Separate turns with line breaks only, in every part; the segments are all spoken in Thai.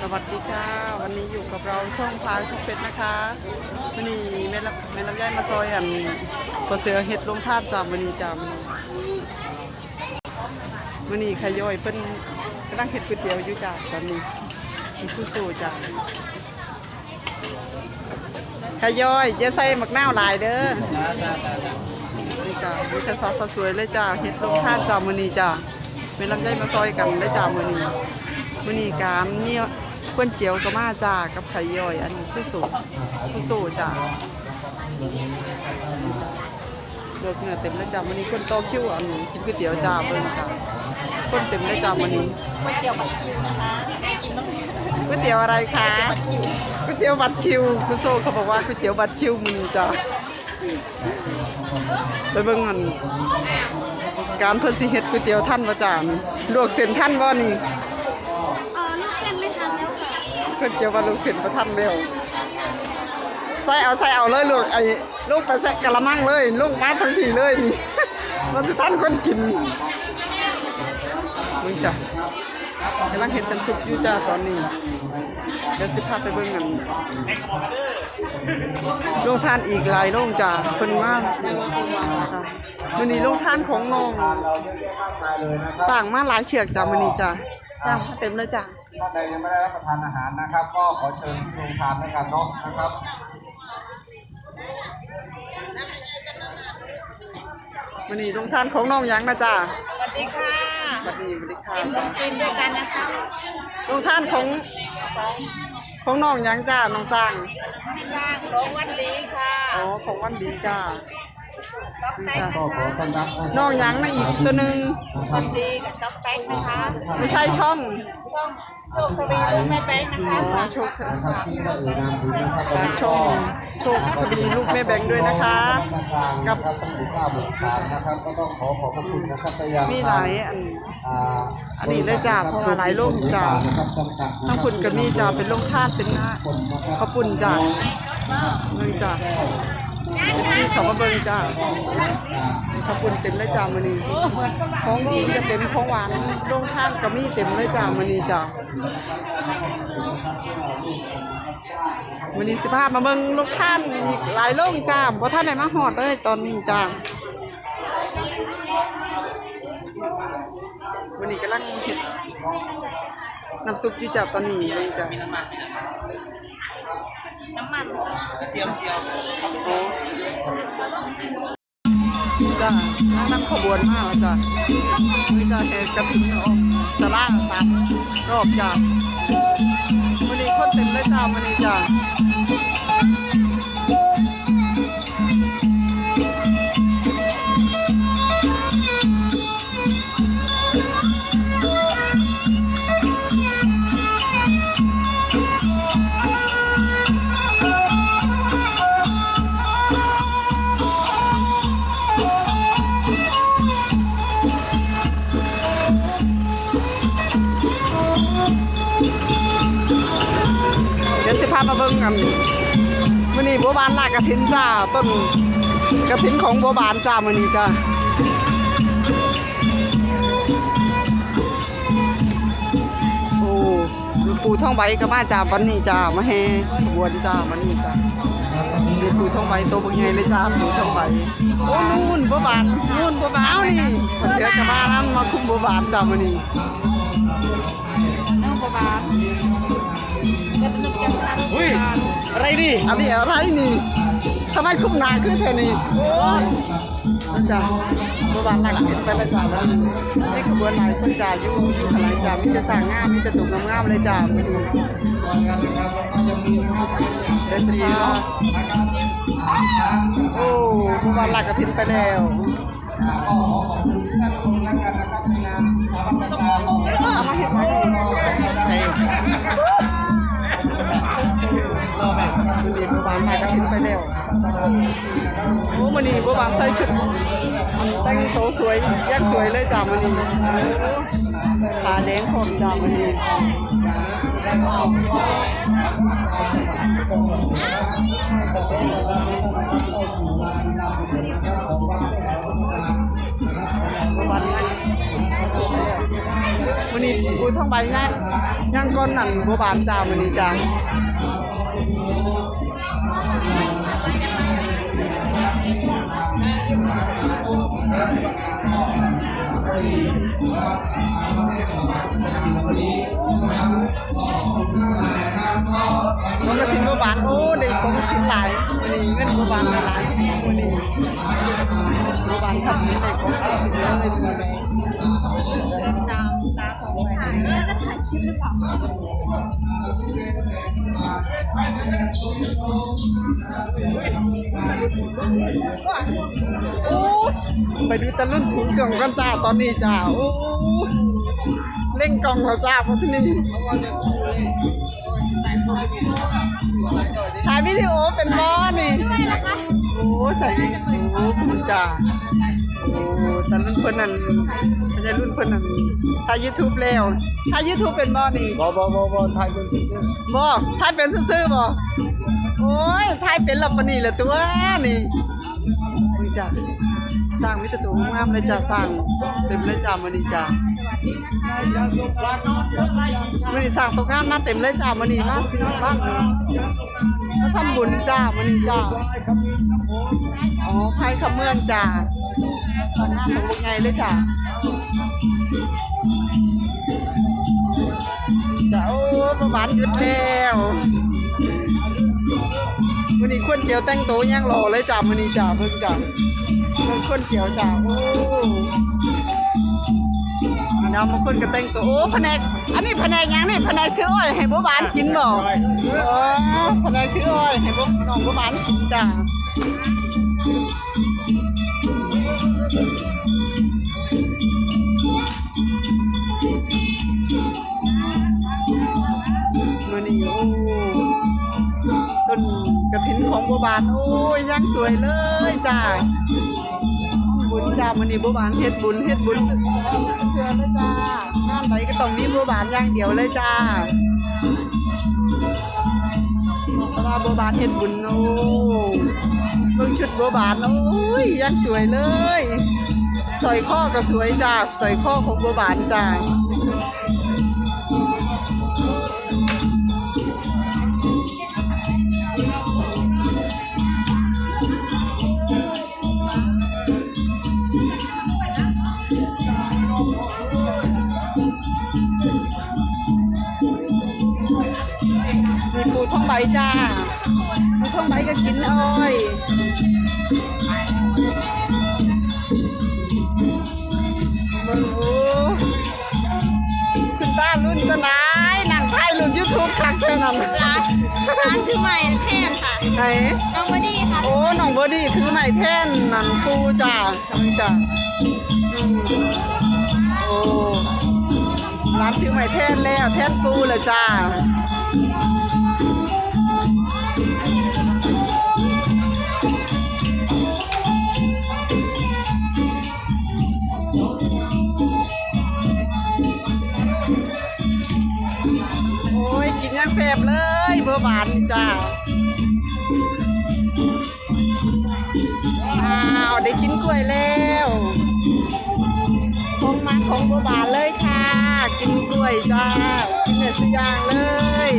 สวัสดีค่ะ วันนี้อยู่กับเราช่องพายช่องเป็ดนะคะวันนี้แม่ลำแม่ลำไยมาซอยอันพอเสือเห็ดลงทาดจามวันนี้จามวันนี้ขย่อยเพิ่นกำลังเห็ดก๋วยเตี๋ยวอยู่จ้าตอนนี้มีผู้สู้จ้าขย่อยจะใส่หมักนาวลายเด้อนี่จ้ามีแต่สาวสวยเลยจ้าเห็ดลงทาดจามวันนี้จ้าแม่ลำไยมาซอยกันได้จ้าวันนี้มือนีการเนี่ย เพื่อนเจียวก็มาจ้ากับไข่ย่อย อันผู้สูงผู้สูจ้าเลือกเนื้อเต็มแล้วจ้ามื้อนี้คนโตคิวอันกินก๋วยเตี๋ยวจ้าเบิ่งจ้าคนเต็มแล้วจ้ามื้อนี้
ก๋วยเตี๋ยวบัตรคิวนะคะก๋
วยเตี๋ยวอะไรคะก๋วยเตี๋ยวบัตรคิวผู้สูเขาบอกว่าก๋วยเตี๋ยวบัตรคิวมือนี้จ้าไปเบิ่งอันการเพิ่นสิเฮ็ดก๋วยเตี๋ยวท่านบ่จ้านลวกเส้นท่านบ่นี่
เพิ่
นเจียวว่าลูกศิษย์ประทันเร็วใส่เอาใส่เอาเลยลูกไอ้ลูกไปใส่กะละมังเลยลูกมาทันทีเลยนี่มันสิท่านคนกินมึงจ้ะกำลังเห็นเป็นซุปอยู่จ้าตอนนี้เดี๋ยวสิพาไปเบิ่งกันโรงทานอีกหลายโรงจ้าเพิ่นมามื้อนี้โรงทานของน้องสร้างมาหลายเชือกจ้ามื้อนี้จ้าสร้างมาเต็มเลยจ้า
ท่านใดยังไม่ได้รับประทานอาหารนะครับ ก็ขอเชิญที่โรงทานด้วยกันเนาะนะครับ
วันนี้ลงทานของน้องหยังนะจ๊ะ
สวัสดีค่ะ
สวัสดีสวัสดีค่ะ
กินต้องกินด้วยกันนะคะ
ลงทานของของน้องหยังจ้าน้องสร้าง
ที่สร้างโรงวันดีค่ะ
อ๋อของวันดีจ้า
ต๊อ กแต๊ก
ก็ขอต้อนรับ
น้องหยังนะอีกตัวหนึ่ง
วันดีกับต๊อกแต๊กนะคะ
ไม่ใช่ช่อง
ช่องโชคทวีลูกแม่แป้งนะคะ
อ๋อโชค
นะครับที่มาเอ่ยนามถึงนะครับ
ฝากช่องโชคคดีลูกแม่แบงค์ด้วยนะคะ
กับต้องอยู่ทราบบุญทานนะครับก็ต้องขอขอบพระคุณนะครับไปยัง
มีหลายอัน
อ่า
อันนี้เลยจ้ะเพราะว่าหลายโรคจ้ะ
นะครับจำกัดนะครับ
ทั้งคุณก็มีจ้าเป็นลงทานเป็นหน้า
คนนะครับ
ขอบคุณจ้าเบิ่งจ้าเอฟ ซีเขามาเบิ่งจ้าขอบคุณเต็มเลยจ้ามือนี้ของดีก็เต็มของหวานโรงทานก็มีเต็มเลยจ้ามือนี้จ้ามือนี้สิพามาเบิ่งโรงทานอีกหลายโรงจ้าบ่ทันได้มาฮอดเลยตอนนี้จ้ามื้อนี้กำลังเฮ็ดน้ำซุปอยู่จ้าตอนนี้เลยจ้า
น้ำมัน
โอ้จ้านั่งขบวนมากแล้วจ้านี่จ้าแห่กระถิ่นออกสลาตัดรอบจ้าวันนี้คนเต็มเลยจ้าวันนี้จ้าามาเบิ่งกันวันนี้บัวบานลากกระถินจ้าต้นกระถินของบัวบานจ้าวันนี้จ้าโอ้ปูท่องใบก็มาจ้าวันนี้จ้ามาแห่ขบวนจ้าวันนี้จ้าหลวงปู่ท่องใบโตบักใหญ่เลยจ้าปูท่องใบโอ้นู่นบัวบานนู่นบัวบานเอานี่พระเสือกระมานั้นมาคุมบัวบานจ้าวันนี้
นื้อปลาจะเป็นนึกยังทัน
อุ้ยอะไรนี่อันนี้อะไรนี่ทำไมคุ้มหนาขึ้นเท่นี้โอ้จ้าเมื่อวานหลักเห็นไปแล้วจ้าแล้วนี่ขบวนหลายคนจ้าอยู่อยู่ขลายจ้ามีแต่สางงามมีแต่ตุ่มงามเลยจ้าไม่ดีเดสตาโอ้เมื่อวานหลักกระพินไปแล้ว
อขอบคุณท่านผู้ชมแล้วกันนะครับในนามสถาบันการ
เอามาเห็นไหม กินไปแล้วโอ้มันนี่เมื่อวานใส่ชุดแต่งโตสวยแยกสวยเลยจ้ามันนี่ขาแดงผมจ้ามันนี่วันนี้กูท่องใบย่างย่างก้อนหนั่นบัวบานจ้ามื้อนี้จ้า มันก็ถึงบัวบานโอ้ได้ของกินหลายมื้อนี้เงินบัวบานหลายมื้อนี้บัวบานทำนี่ได้ของกินเยอะเลยมื้อนี้
ตามตาของถ่ายแล้วจะถ่ายคลิปหรือเปล่า
โอ้ ไปดูตะลุ่นถุงกล่องกันจ้าตอนนี้จ้าโอ้เล่งกล่องแล้วจ้าพอที่นี่ถ่ายวิดีโอเป็นบอนี่โอ้ใส่โอ้คุณจ้า โอ้ตะลุ่นเพิ่นนั่นไม่ใช่รุ่นเพิ่นนั่นถ่ายยูทูบแล้วถ่ายยูทูบเป็นบอนี่
บอบอบอบอไทยเป็นสิ่งที่
บ่ถ่ายเป็นซื่อๆบ่โอ้ยถ่ายเป็นและปานนี้ละตัวนี่นี่จ้าสร้างมิตรตัวงามเลยจ้าสร้างเต็มเลยจ้ามื้อนี้จ้า มื้อนี้สร้างตกงานมาเต็มเลยจ้ามื้อนี้มาสิบ้านมาทำบุญจ้ามื้อนี้จ้าอ๋อไผขมืองจ้าทำงานของลูกไงเลยจ้าจ้าโอ้ประมาณหยุดแล้วมื้อนี้คนเจียวแต่งตัวยังรอเลยจ้ามื้อนี้จ้าเพิ่นจ้าคนเจียวจ้าโอ้ น้ำบางคนก็แต่งตัวโอ้แผนกอันนี้แผนกยังนี่แผนกถืออ้อยให้บัวบานกินบ่อ๋อแผนกถืออ้อยให้บัวน้องบัวบานกินจ้ามื่อนี้โอ้ต้นกระถินของบัวบานโอ้ยยังสวยเลยจ้า บุญจ้ามันนี่บัวบานเฮ็ดบุญเฮ็ดบุญเชื่อเลยจ้างานไหนก็ต้องมีบัวบานอย่างเดียวเลยจ้าเพราะว่าบัวบานเฮ็ดบุญโอ้เบิ่งชุดบัวบานโอ้ยยังสวยเลยสอยข้อก็สวยจ้าสอยข้อของบัวบานจ้า ใบจ้าปูท่องใบก็กินอ้อยเบิ่งโอ้คุณตารุ่นจะได้นั่งถ่ายรุ่นยูทูบครั้งแค่นั้น
ร้านร้านคือใหม่แท่นค่ะ
ไหน
น้องบอดี้ค่ะ
โอ้น้องบอดี้ถือไม้แท่นนั่นปูจ้านั่นจ้าอืมโอ้ร้านถือไม้แท่นแล้วแท่นปูเลยจ้า บเลยบอร์บานนี่จ้าอ้าวได้กินกล้วยแล้วของมาของบัวบานเลยค่ะ กินกล้วยจ้า กินเนื้อสุย่างเลย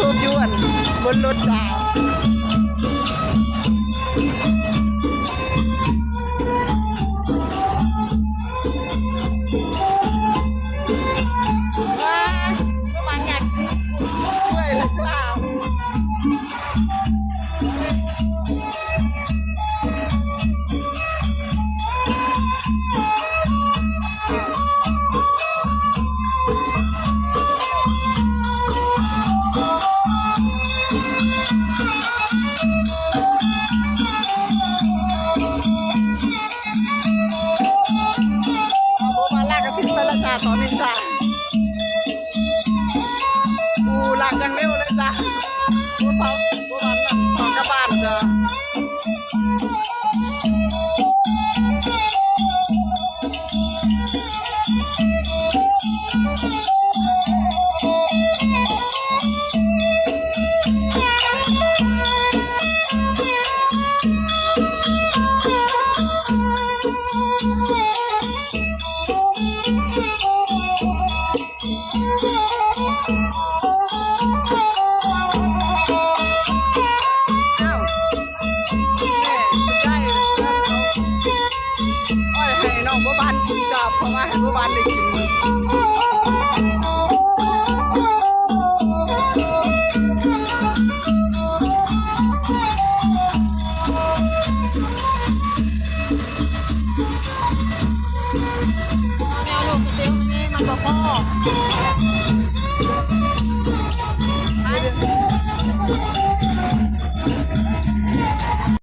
ทูบยวนบนรถจ้า